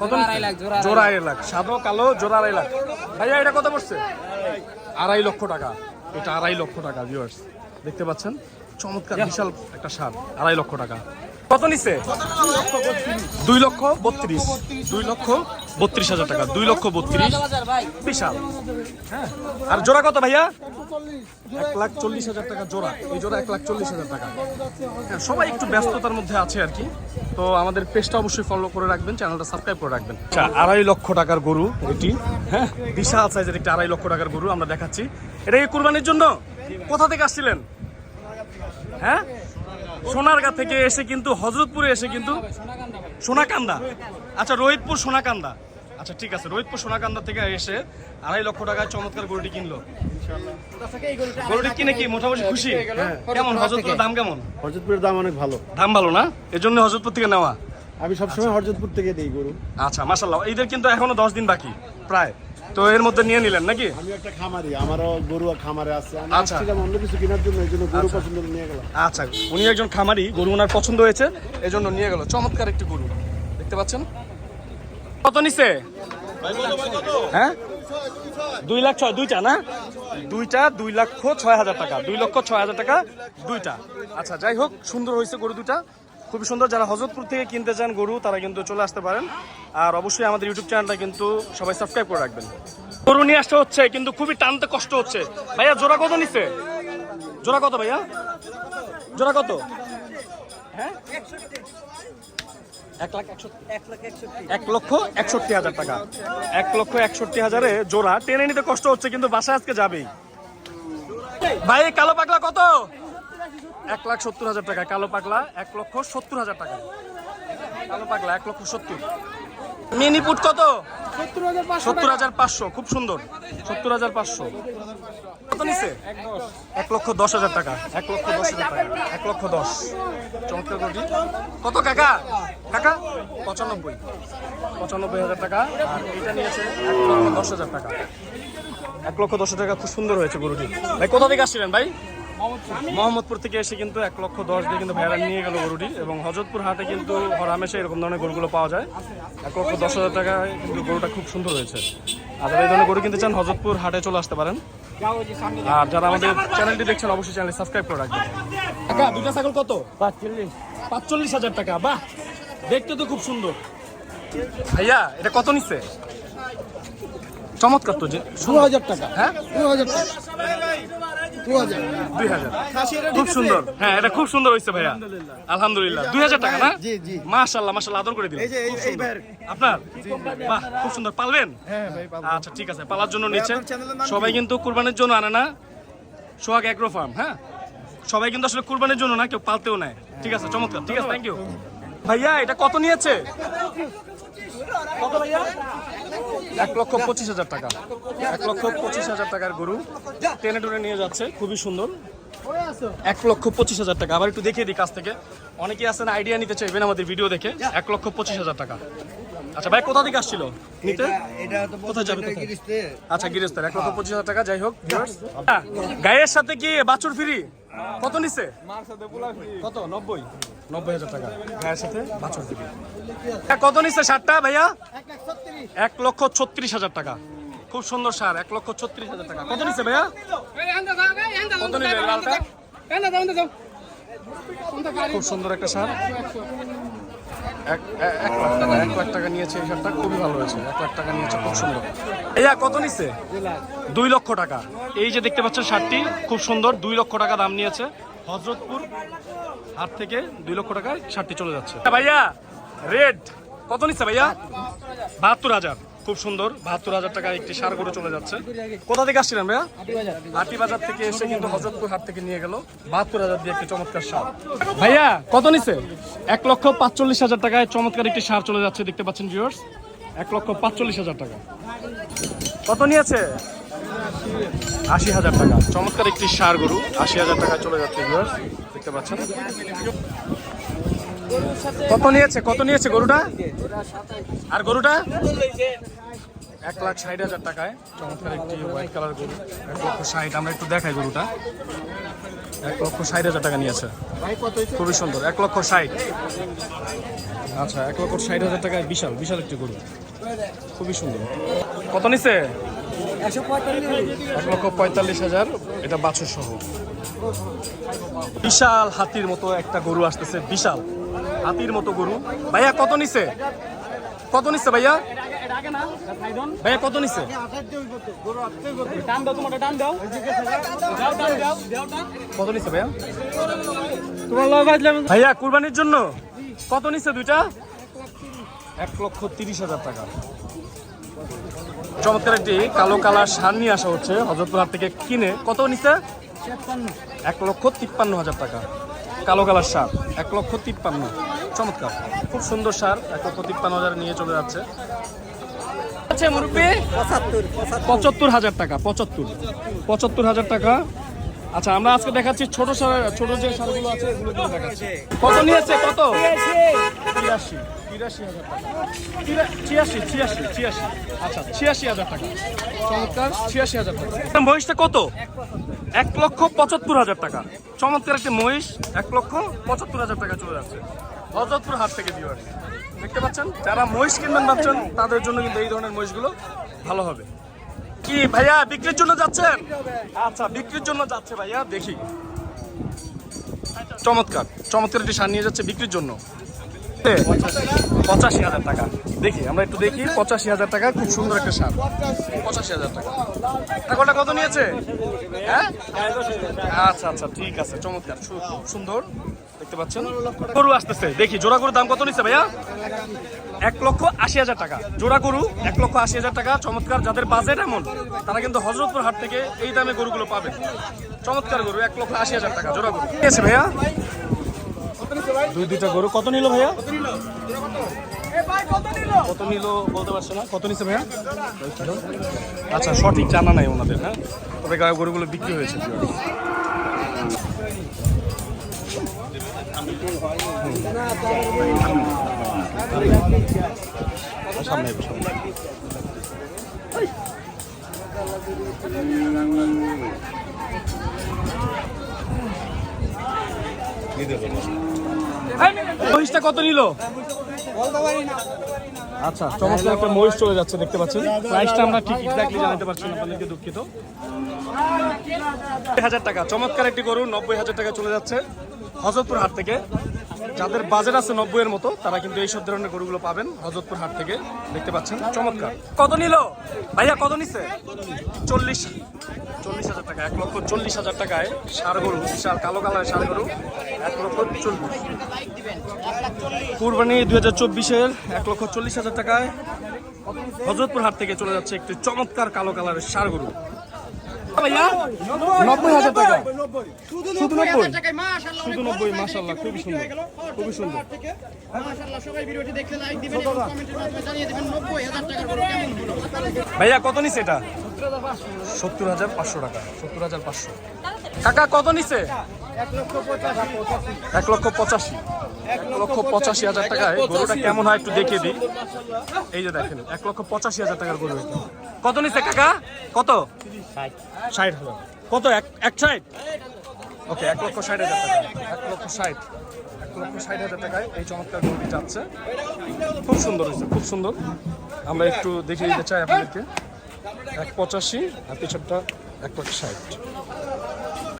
কত জোড়া আড়াই লাখ, সাদা কালো জোড়া আড়াই লাখ। ভাইয়া এটা কত পড়ছে? আড়াই লক্ষ টাকা। এটা আড়াই লক্ষ টাকা ভিউয়ার্স দেখতে পাচ্ছেন? চমৎকার বিশাল একটা সার। আড়াই লক্ষ টাকা। কত নিচ্ছে দুই লক্ষ বত্রিশ। দুই লক্ষ বত্রিশ হাজার টাকা। দুই লক্ষ বত্রিশ। বিশাল। হ্যাঁ। আর জোড়া কত ভাইয়া? এক লাখ চল্লিশ হাজার টাকা জোড়া। এই জোড়া এক লাখ চল্লিশ হাজার টাকা। হ্যাঁ সবাই একটু ব্যস্ততার মধ্যে আছে আর কি। তো আমাদের পেজটা অবশ্যই ফলো করে রাখবেন চ্যানেলটা সাবস্ক্রাইব করে রাখবেন। আচ্ছা আড়াই লক্ষ টাকার গরু এটি হ্যাঁ বিশাল সাইজের একটা আড়াই লক্ষ টাকার গরু আমরা দেখাচ্ছি। এটা কি কুরবানির জন্য? কোথা থেকে আসছিলেন? হ্যাঁ? সোনারগাঁ থেকে এসে কিন্তু হজরতপুরে এসে কিন্তু সোনাকান্দা। আচ্ছা রোহিতপুর সোনাকান্দা। আচ্ছা ঠিক আছে রোহিতপুর সোনাকান্দা থেকে এসে আড়াই লক্ষ টাকায় চমৎকার গরুটি কিনলো। গরুটি কিনে কি? মোটামুটি খুশি? কেমন? হজরতপুর দাম কেমন? হরজতপুরের দাম অনেক ভালো। দাম ভালো না? এজন্য হজরতপুর থেকে নেওয়া? আমি সবসময় হরজতপুর থেকে দিই গরু। আচ্ছা মাসাল্লাহ ঈদের কিন্তু এখনও দশ দিন বাকি প্রায়। তো এর মধ্যে নিয়ে নিলেন নাকি? আমি একটা খামারি আমারও গরু আর খামারে আছে। আচ্ছা। অন্য কিছু কেনার জন্য এই জন্য গরু পছন্দ নিয়ে গেলাম। আচ্ছা উনি একজন খামারি গরু ওনার পছন্দ হয়েছে এই জন্য নিয়ে গেল। চমৎকার একটি গরু দেখতে পাচ্ছেন? কত নিছে? হ্যাঁ? দুই লাখ ছয় দুইটা না? দুইটা দুই লক্ষ ছয় হাজার টাকা দুই লক্ষ ছয় হাজার টাকা দুইটা। আচ্ছা যাই হোক সুন্দর হয়েছে গরু দুটা খুবই সুন্দর। যারা হজরতপুর থেকে কিনতে চান গরু তারা কিন্তু চলে আসতে পারেন। আর অবশ্যই আমাদের ইউটিউব চ্যানেলটা কিন্তু সবাই সাবস্ক্রাইব করে রাখবেন। গরু নিয়ে আসতে হচ্ছে কিন্তু খুবই টানতে কষ্ট হচ্ছে। ভাইয়া জোড়া কত নিচ্ছে জোড়া কত ভাইয়া? জোড়া কত? হ্যাঁ? এক লাখ এক লক্ষ একষট্টি হাজার টাকা। এক লক্ষ একষট্টি হাজারে জোড়া। টেনে নিতে কষ্ট হচ্ছে কিন্তু বাসা আজকে যাবেই। ভাই কালো পাগলা কত? এক লাখ সত্তর হাজার টাকা কালো পাগলা এক লক্ষ সত্তর হাজার টাকা। কালো পাগলা এক লক্ষ সত্তর। মিনিপুট কত? সত্তর হাজার পাঁচশো খুব সুন্দর। সত্তর হাজার পাঁচশো। কত নিচ্ছে এক লক্ষ দশ হাজার টাকা। এক লক্ষ দশ হাজার টাকা। এক লক্ষ দশ। চমৎকার কত কাকা? কাকা? পঁচানব্বই। পঁচানব্বই হাজার টাকা। আর এটা নিয়েছে এক লক্ষ দশ হাজার টাকা। এক লক্ষ দশ হাজার টাকা খুব সুন্দর হয়েছে গরুটি। ভাই কোথা থেকে আসছিলেন ভাই? মোহাম্মদপুর থেকে এসে কিন্তু এক লক্ষ দশ দিয়ে কিন্তু ভেড়া নিয়ে গেল গরুটি এবং হজরতপুর হাটে কিন্তু হরামেশে এরকম ধরনের গরুগুলো পাওয়া যায়। এক লক্ষ দশ হাজার টাকায় কিন্তু গরুটা খুব সুন্দর হয়েছে। আর যারা এই ধরনের গরু কিনতে চান হজরতপুর হাটে চলে আসতে পারেন। আর যারা আমাদের চ্যানেলটি দেখছেন অবশ্যই চ্যানেল সাবস্ক্রাইব করে রাখবেন। কাকা দুটা ছাগল কত? পাঁচচল্লিশ। পাঁচচল্লিশ হাজার টাকা বাহ! দেখতে তো খুব সুন্দর। ভাইয়া এটা কত নিচ্ছে? চমৎকার তো যে দু হাজার টাকা। হ্যাঁ? দু হাজার টাকা। দুই হাজার। খুব সুন্দর। হ্যাঁ এটা খুব সুন্দর হয়েছে ভাইয়া। আলহামদুলিল্লাহ। দুই হাজার টাকা না। মাশাল্লাহ মাশাল্লাহ আদর করে আপনার? বাহ খুব সুন্দর। পালবেন? হ্যাঁ। আচ্ছা ঠিক আছে। পালার জন্য সবাই কিন্তু কুরবানির জন্য আনে না। সোহাগ অ্যাগ্রো ফার্ম হ্যাঁ? সবাই কিন্তু আসলে কুরবানির জন্য না কেউ পালতেও নেয়। ঠিক আছে চমৎকার। ঠিক আছে থ্যাংক ইউ ভাইয়া এটা কত নিয়েছে? কত ভাইয়া? এক লক্ষ পঁচিশ হাজার টাকা। এক লক্ষ পঁচিশ হাজার টাকার গরু টেনে টুনে নিয়ে যাচ্ছে খুবই সুন্দর। এক লক্ষ পঁচিশ হাজার টাকা। আবার একটু দেখিয়ে দিই কাছ থেকে। অনেকেই আছেন আইডিয়া নিতে চাইবেন আমাদের ভিডিও দেখে। এক লক্ষ পঁচিশ হাজার টাকা। আচ্ছা ভাই কোথা থেকে আসছিল? নিতে? কোথায় যাবে আচ্ছা গিরেস্তার। এক লক্ষ পঁচিশ হাজার টাকা যাই হোক। হ্যাঁ, গায়ের সাথে কি বাছুর ফ্রি কত নিচ্ছে কত? নব্বই? নব্বই হাজার টাকা। গায়ের সাথে বাছুর ফ্রি কত নিচ্ছে সারটা ভাইয়া? এক লক্ষ ছত্রিশ হাজার টাকা। খুব সুন্দর সার এক লক্ষ ছত্রিশ হাজার টাকা। কত নিচ্ছে ভাইয়া? কত লালটা? খুব সুন্দর একটা সার। এক এক লাখ টাকা এক লাখ টাকা নিয়েছে এই সারটা। খুবই ভালো হয়েছে। এক লাখ টাকা নিয়েছে খুব সুন্দর। এইয়া কত নিচ্ছে? দুই লক্ষ টাকা। এই যে দেখতে পাচ্ছেন শার্টটি খুব সুন্দর। দুই লক্ষ টাকা দাম নিয়েছে। হজরতপুর হাট থেকে দুই লক্ষ টাকায় শার্টটি চলে যাচ্ছে। ভাইয়া রেড কত নিচ্ছে ভাইয়া? বাহাত্তর হাজার। খুব সুন্দর বাহাত্তর হাজার টাকা একটি সার গরু চলে যাচ্ছে। কোথা থেকে আসছিলেন ভাইয়া? হাটি বাজার থেকে এসে কিন্তু হজরতপুর হাট থেকে নিয়ে গেল। বাহাত্তর হাজার দিয়ে একটি চমৎকার সার। ভাইয়া কত নিচ্ছে? এক লক্ষ পাঁচচল্লিশ হাজার টাকায় চমৎকার একটি সার চলে যাচ্ছে দেখতে পাচ্ছেন ভিউয়ার্স এক লক্ষ পাঁচচল্লিশ হাজার টাকা। কত নিয়েছে? আশি হাজার টাকা। চমৎকার একটি সার গরু, আশি হাজার টাকায় চলে যাচ্ছে ভিউয়ার্স দেখতে পাচ্ছেন? কত নিয়েছে কত নিয়েছে গরুটা? আর গরুটা? এক লাখ ষাট হাজার টাকায়। চমৎকার একটি হোয়াইট কালার গরু, এক লক্ষ ষাট, আমরা একটু দেখাই গরুটা। এক লক্ষ ষাট হাজার টাকা নিয়েছে। খুবই সুন্দর, এক লক্ষ ষাট। আচ্ছা এক লক্ষ ষাট হাজার টাকায় বিশাল বিশাল একটি গরু। খুবই সুন্দর। কত পঁয়তাল্লিশ এক লক্ষ পঁয়তাল্লিশ হাজার, এটা বাছুর সহ বিশাল হাতির মতো একটা গরু আসতেছে, বিশাল। হাতির মতো গরু। ভাইয়া, কত নিছে? কত নিচ্ছে ভাইয়া? ভাইয়া, কত নিচ্ছে কত নিচ্ছে ভাইয়া? কুরবানির জন্য কত নিচ্ছে দুইটা? এক লক্ষ তিরিশ হাজার টাকা। চমৎকার একটি কালো কালার সার নিয়ে আসা হচ্ছে। হজরতপুর হাট থেকে কিনে কত নিচ্ছে? এক লক্ষ তিপ্পান্ন হাজার টাকা। কালো কালার সার এক লক্ষ তিপ্পান্ন। চমৎকার। খুব সুন্দর সার এক লক্ষ তিপ্পান্ন হাজার নিয়ে চলে যাচ্ছে। আচ্ছা মুরব্বী পঁচাত্তর। পঁচাত্তর হাজার টাকা পঁচাত্তর। পঁচাত্তর হাজার টাকা আচ্ছা আমরা আজকে দেখাচ্ছি ছোট ছোট যে সারগুলো আছে, এগুলো কত নিয়েছে? কত? তিরাশি। তিরাশি হাজার টাকা। ছিয়াশি ছিয়াশি ছিয়াশি। আচ্ছা ছিয়াশি হাজার টাকা। চমৎকার, ছিয়াশি হাজার টাকা। মহিষটা কত? এক লক্ষ পঁচাত্তর হাজার টাকা। চমৎকার একটি মহিষ, এক লক্ষ পঁচাত্তর হাজার টাকা চলে থেকে দেখতে পাচ্ছেন? যারা মহিষ কিনবেন ভাবছেন, তাদের জন্য কিন্তু এই ধরনের মহিষগুলো ভালো হবে। কি ভাইয়া, বিক্রির জন্য যাচ্ছেন? আচ্ছা বিক্রির জন্য যাচ্ছে ভাইয়া, দেখি। চমৎকার চমৎকার একটি সার নিয়ে যাচ্ছে বিক্রির জন্য। পঁচাশি হাজার টাকা। দেখি, আমরা একটু দেখি, পঁচাশি হাজার টাকা, খুব সুন্দর একটা সার। পঁচাশি হাজার টাকা। টাকাটা কত নিয়েছে? হ্যাঁ? আচ্ছা আচ্ছা ঠিক আছে, চমৎকার সুন্দর, দেখতে পাচ্ছেন? গরু আসতেছে, দেখি, জোড়া গরুর দাম কত নিচ্ছে ভাইয়া? এক লক্ষ আশি হাজার টাকা। জোড়া গরু, এক লক্ষ আশি হাজার টাকা, চমৎকার, যাদের বাজেট এমন, তারা কিন্তু হজরতপুর হাট থেকে এই দামে গরুগুলো পাবে। চমৎকার গরু, এক লক্ষ আশি হাজার টাকা, জোড়া গরু। ঠিক আছে ভাইয়া? দুই দুইটা গরু। কত নিল ভাইয়া? কত নিল? বলতে পারছে না? কত নিচ্ছে ভাইয়া? আচ্ছা সঠিক জানা নাই ওনাদের হ্যাঁ? তবে গায়ে গরুগুলো বিক্রি হয়েছে সামনে সামনে। মহিষটা কত নিল? আচ্ছা চমৎকার একটা মহিষ চলে যাচ্ছে, দেখতে পাচ্ছেন। প্রাইসটা আমরা ঠিক এক্স্যাক্টলি জানাতে পারছি না, আপনাদেরকে দুঃখিত। হাজার টাকা, চমৎকার একটি গরু, নব্বই হাজার টাকা চলে যাচ্ছে হজরতপুর হাট থেকে। যাদের বাজেট আছে নব্বই এর মতো, তারা কিন্তু এইসব ধরনের গরুগুলো পাবেন হজরতপুর হাট থেকে, দেখতে পাচ্ছেন, চমৎকার। কত নিল? ভাইয়া, কত নিচ্ছে চল্লিশ। চল্লিশ হাজার টাকা এক লক্ষ চল্লিশ হাজার টাকায় সার গরু বিশাল কালো কালার সার গরু এক লক্ষ চল্লিশ। কুরবানি দুই হাজার চব্বিশের এক লক্ষ চল্লিশ হাজার টাকায় হজরতপুর হাট থেকে চলে যাচ্ছে একটি চমৎকার কালো কালারের সার গরু। ভাইয়া নব্বই হাজার টাকা। শুধু নব্বই শুধু নব্বই মাসাল্লাহ খুবই সুন্দর খুবই সুন্দর। মাশাআল্লাহ সবাই ভিডিওটি দেখলে লাইক দিবেন এবং কমেন্টের মাধ্যমে জানিয়ে দিবেন 90000 টাকার গরু কেমন হলো। ভাইয়া কত নিছে এটা? সত্তর হাজার পাঁচশো টাকা সত্তর হাজার পাঁচশো। কাকা কত নিছে? এক লক্ষ পঁচাশি। এক লক্ষ পঁচাশি। হাজার টাকায় গরুটা কেমন হয় একটু দেখিয়ে দিই। এই যে দেখেন এক লক্ষ পঁচাশি হাজার টাকার গরু। কত নিছে কাকা? কত? ষাট হাজার কত? এক এক ষাট? ওকে এক লক্ষ ষাট হাজার টাকা। এক লক্ষ ষাট। এক লক্ষ ষাট হাজার টাকায় এই চমৎকার গরুটি যাচ্ছে। খুব সুন্দর হয়েছে খুব সুন্দর। আমরা একটু দেখিয়ে দিতে চাই আপনাদেরকে। এক পঁচাশি আর পিছনটা এক লক্ষ ষাট।